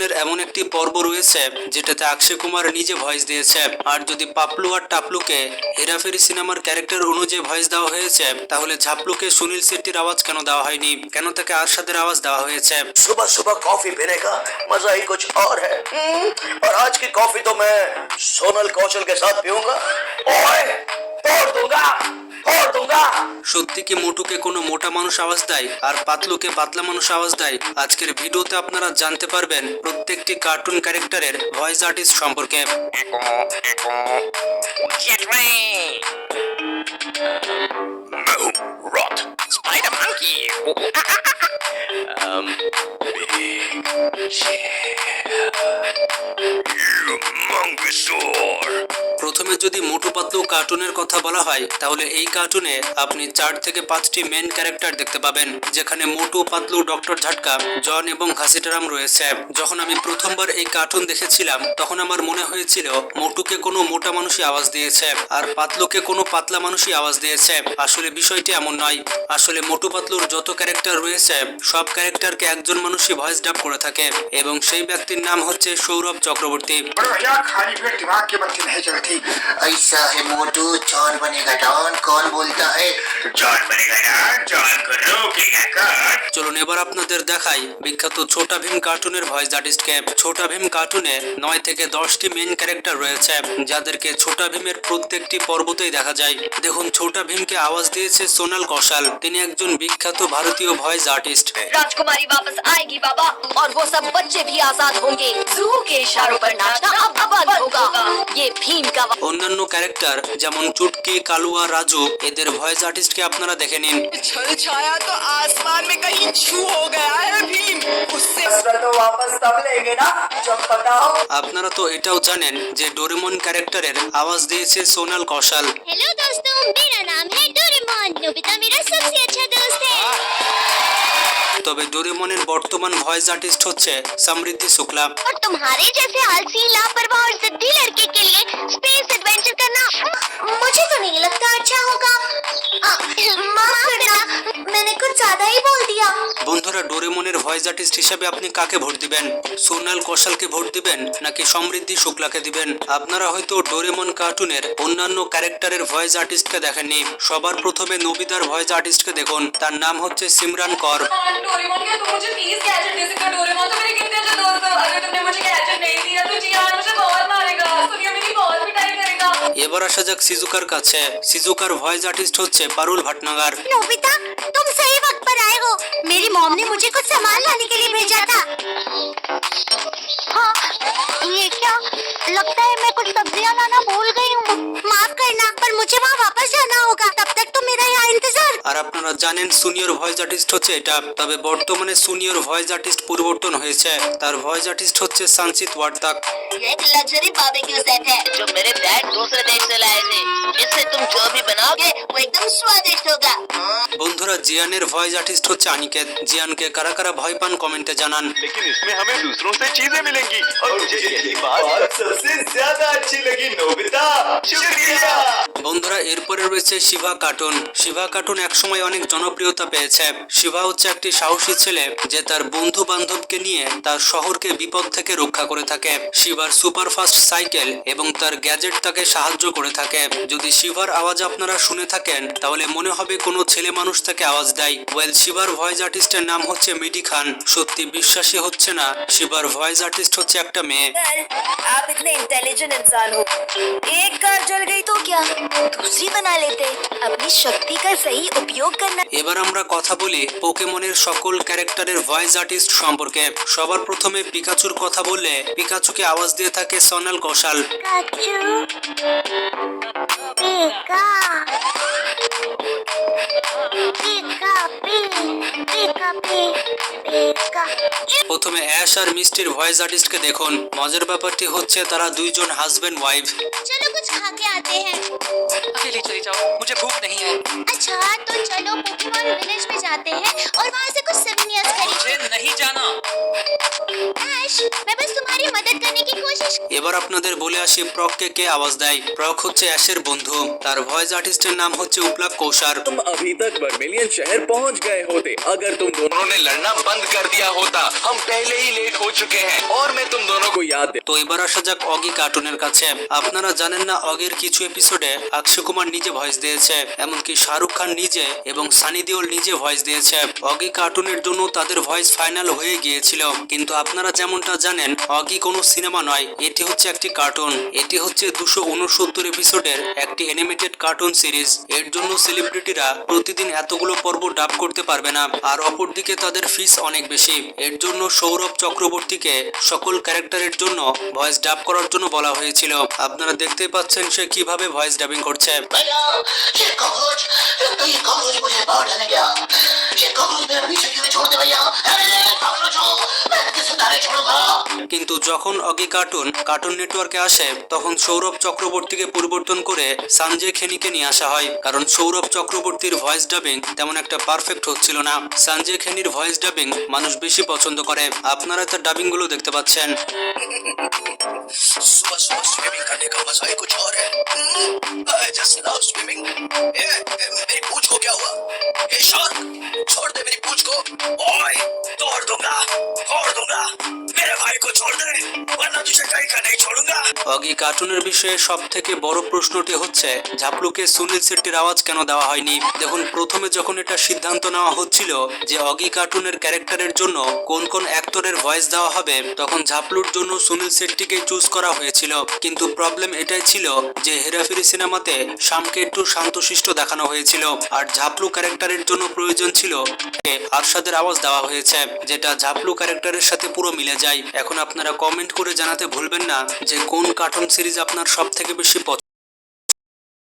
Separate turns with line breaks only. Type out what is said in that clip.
এর এমন একটি পর্ব রয়েছে যেটাতে অক্ষয় কুমার নিজে ভয়েস দিয়েছে আর যদি পাপলু আর টাপলুকে হেরাফেরি সিনেমার ক্যারেক্টার অনুযায়ী ভয়েস দেওয়া হয়েছে তাহলে ঝাপলুকে সুনীল শেট্টির আওয়াজ কেন দেওয়া হয়নি কেন তাকে আরশাদের আওয়াজ দেওয়া হয়েছে
सुबह सुबह कॉफी पीने का मजा ही कुछ और है हम्म, और आज की कॉफी तो मैं सोनल कौशल के साथ पीऊंगा ओए तोड़ दूंगा तोड़ दूंगा
সত্যি কি মোটুকে কোনো মোটা মানুষ আওয়াজ দেয়? আর পাতলুকে পাতলা মানুষ আওয়াজ দেয়? আজকের ভিডিওতে আপনারা জানতে পারবেন প্রত্যেকটি কার্টুন ক্যারেক্টারের ভয়েস আর্টিস্ট সম্পর্কে। কার্টুনের কথা বলা হয় তাহলে এই কার্টুনে আপনি চার থেকে পাঁচটি মেন ক্যারেক্টার দেখতে পাবেন যেখানে মোটু পাতলু ডক্টর ঝাটকা জন এবং ঘাসিটারাম রয়েছে। যখন আমি প্রথমবার এই কার্টুন দেখেছিলাম তখন আমার মনে হয়েছিল মোটুকে কোনো মোটা মানুষই আওয়াজ দিয়েছে আর পাতলুকে কোনো পাতলা মানুষই আওয়াজ দিয়েছে। আসলে বিষয়টি এমন নয়। আসলে মোটু পাতলুর যত ক্যারেক্টার রয়েছে সব ক্যারেক্টারকে একজন মানুষই ভয়েস ডাব করে থাকে এবং সেই ব্যক্তির নাম হচ্ছে সৌরভ চক্রবর্তী।
और भैया खाली पेट दिमाग की बत्ती नहीं चलती
ऐसा है मोटू जॉन बनेगा डॉन कौन बोलता है
जॉन बनेगा ना जॉन को रोकेगा कौन
চলুন এবার আপনাদের দেখাই বিখ্যাত ছোটা ভীম কার্টুনের ভয়েস আর্টিস্টকে ছোটা ভীম কার্টুনে নয় থেকে দশটি মেন ক্যারেক্টার রয়েছে যাদেরকে ছোটা ভীমের প্রত্যেকটি পর্বতেই দেখা যায় দেখুন ছোটা ভীমকে আওয়াজ দিয়েছে সোনাল কৌশল তিনি একজন বিখ্যাত ভারতীয় ভয়েস আর্টিস্ট
राजकुमारी वापस आएगी बाबा और वो सब बच्चे भी आजाद होंगे जू के इशारों पर नाचना अब बंद होगा ये भीम का वा-
অন্যান্য ক্যারেক্টার যেমন চুটকি কালুয়া রাজু এদের ভয়েস আর্টিস্টকে আপনারা দেখে নিন
छल छाया तो आसमान में कहीं छू हो गया है भीम उससे
तो वापस तब लेंगे ना जब पता हो
আপনারা তো এটাও জানেন যে ডোরেমন ক্যারেক্টারের আওয়াজ দিয়েছে সোনাল কৌশল
हेलो दोस्तों मेरा नाम है डोरेमोन नोबिता
তবে ডোরেমনের বর্তমান ভয়েস আর্টিস্ট হচ্ছে সমৃদ্ধি শুক্লা
और तुम्हारे जैसे आलसी लापरवाह और जिद्दी लड़के के लिए स्पेस एडवेंचर करना मुझे तो नहीं लगता अच्छा होगा आ, माफ करना मैंने कुछ ज्यादा ही बोल दिया
বন্ধুরা ডোরেমনের ভয়েস আর্টিস্ট হিসেবে আপনি কাকে ভোট দিবেন সোনাল কৌশলকে ভোট দিবেন নাকি সমৃদ্ধি শুক্লাকে দিবেন আপনারা হয়তো ডোরেমন কার্টুনের অন্যান্য ক্যারেক্টারের ভয়েস আর্টিস্টকে দেখেননি সবার প্রথমে নবিতার ভয়েস আর্টিস্টকে দেখুন তার নাম হচ্ছে সিমরান কর
डोरेमोन क्या तुम मुझे प्लीज गैजेट दे सकते हो डोरेमोन तो मेरे कितने अच्छे दोस्त हो अगर तुमने मुझे गैजेट नहीं दिया तो जियान मुझे
এবার আসা যাক সিজুকার কাছে সিজুকার ভয়েস আর্টিস্ট হচ্ছে পারুল ভাটনাগার
नोबिता तुम सही वक्त पर आए हो मेरी मॉम ने मुझे कुछ सामान लाने के लिए भेजा था हाँ ये क्या लगता है मैं कुछ सब्जियां लाना भूल गई हूँ माफ करना पर मुझे वहाँ वापस जाना होगा तब तक तो मेरा यहाँ इंतजार
আর আপনারা জানেন সুনিয়র ভয়েস আর্টিস্ট হচ্ছে এটা তবে বর্তমানে সুনিয়র ভয়েস আর্টিস্ট পরিবর্তন হয়েছে তার ভয়েস আর্টিস্ট হচ্ছে সানচিত ওয়ার্তাক
ये एक लग्जरी बारबेक्यू सेट है जो मेरे डैड दूसरे देश से लाए थे इससे तुम जो भी बनाओगे वो एकदम स्वादिष्ट होगा
বন্ধুরা জিয়ানের ভয়েস আর্টিস্ট হচ্ছে अनिकेत জিয়ানকে কারা কারা ভয় পান কমেন্টে জানান
लेकिन इसमें हमें दूसरों से चीजें मिलेंगी और मुझे ये बात सबसे ज्यादा अच्छी लगी नोबिता शुक्रिया
বন্ধুরা এরপরে রয়েছে শিভা কার্টুন শিভা কার্টুন একসময় অনেক জনপ্রিয়তা পেয়েছে শিভা হচ্ছে একটি সাহসী ছেলে যে তার বন্ধু বান্ধবকে নিয়ে তার শহরকে বিপদ থেকে রক্ষা করে থাকে শিভার সুপারফাস্ট সাইকেল এবং তার গ্যাজেট তাকে সাহায্য করে থাকে যদি শিভার আওয়াজ আপনারা শুনে থাকেন তাহলে মনে হবে কোনো ছেলে মানুষ তাকে আওয়াজ দেয় ওয়েল শিভার ভয়েস আর্টিস্টের নাম হচ্ছে মিডি খান সত্যি বিশ্বাসী হচ্ছে না শিভার ভয়েস আর্টিস্ট হচ্ছে একটা মেয়ে
आप इतने इंटेलिजेंट इंसान हो एक প্রতিক্রিয়া দূষিত না আপনি শক্তি কা সহি উপযোগ করনা
এবার আমরা কথা বলি পোকেমনের সকল ক্যারেক্টারের ভয়েস আর্টিস্ট সম্পর্কে। সবার প্রথমে পিকাচুর কথা বললে পিকাচুকে আওয়াজ দিয়ে থাকে সোনাল ঘোষাল
পিকা पिका पिका पी पिका पी पिका
প্রথমে অ্যাশ আর মিষ্টির ভয়েস আর্টিস্টকে দেখুন মজার ব্যাপারটি হচ্ছে তারা দুইজন হাজবেন্ড ওয়াইফ
चलो कुछ खा के आते हैं
अकेले चली जाओ मुझे भूख नहीं है
अच्छा तो चलो पोकेमॉन विलेज में जाते हैं और वहाँ से कुछ सोवेनियर्स खरीद
मुझे नहीं जाना
ऐश मैं बस तुम्हारी मदद करने की कोशिश
এবার আপনাদের বলে আসি প্রককে কে আওয়াজ দেয় প্রক হচ্ছে অ্যাশের বন্ধু তার ভয়েস আর্টিস্টের নাম হচ্ছে উপলাক কৌশার
तुम अभी तक बर्मिलियन शहर पहुंच गए होते अगर तुम दोनों ने लड़ना बंद कर दिया होता हम पहले ही लेट हो चुके हैं और मैं तुम दोनों को याद दे
তো এবার আসা যাক অগি কার্টুনের কাছে আপনারা জানেন না অগের কিছু এপিসোডে অক্ষয় কুমার নিজে ভয়েস দিয়েছে এমনকি শাহরুখ খান নিজে এবং সানি দেওল নিজে ভয়েস দিয়েছে অগি কার্টুনের জন্য তাদের ভয়েস ফাইনাল হয়ে গিয়েছিল কিন্তু আপনারা যেমনটা জানেন অগি কোনো সিনেমা নয় এটি হচ্ছে একটি কার্টুন এটি হচ্ছে দুশো উনসত্তর এপিসোডের একটি অ্যানিমেটেড কার্টুন সিরিজ এর জন্য সেলিব্রিটিরা প্রতিদিন এতগুলো পর্ব ডাব করতে পারবে না আর অপরদিকে থেকে তাদের ফিস অনেক বেশি। এর জন্য সৌরভ চক্রবর্তীকে সকল ক্যারেক্টারের জন্য ভয়েস ডাব করার জন্য বলা হয়েছিল। আপনারা দেখতে পাচ্ছেন সে কীভাবে ভয়েস ডাবিং করছে। কিন্তু যখন অগি কার্টুন কার্টুন নেটওয়ার্কে আসে তখন সৌরভ চক্রবর্তীকে পরিবর্তন করে সঞ্জয় খেনিকে নিয়ে আসা হয়। কারণ সৌরভ চক্রবর্তীর ভয়েস ডাবিং তেমন একটা পারফেক্ট হচ্ছিল না। সঞ্জয় খেনি খেনির ভয়েস ডাবিং মানুষ বেশি পছন্দ করে আপনারা তার ডাবিং গুলো দেখতে পাচ্ছেন
सुबह सुबह स्विमिंग करने का मजा ही कुछ और है आई जस्ट लव स्विमिंग ए, ए, मेरी पूछ को क्या हुआ ए शार्क छोड़ दे मेरी पूछ को ओए तोड़ दूंगा तोड़ दूंगा
অগি কার্টুনের বিষয়ে সব থেকে বড় প্রশ্নটি হচ্ছে, ঝাপলুকে সুনীল শেট্টির আওয়াজ কেন দেওয়া হয়নি? দেখুন, প্রথমে যখন এটা সিদ্ধান্ত নেওয়া হচ্ছিল যে অগি কার্টুনের ক্যারেক্টারের জন্য কোন কোন অ্যাক্টরের ভয়েস দেওয়া হবে, তখন ঝাপলুর জন্য সুনীল শেট্টিকে চুজ করা হয়েছিল। কিন্তু প্রবলেম এটাই ছিল যে হেরাফেরি সিনেমাতে শামকে একটু শান্তশিষ্ট দেখানো হয়েছিল, আর ঝাপলু ক্যারেক্টারের জন্য প্রয়োজন ছিল আরশাদের আওয়াজ দেওয়া হয়েছে, যেটা ঝাপলু ক্যারেক্টারের সাথে পুরো মিলে যায়। এখন আপনারা কমেন্ট করে জানাতে ভুলবেন না যে কোন কার্টুন সিরিজ আপনার সব থেকে বেশি পছন্দ।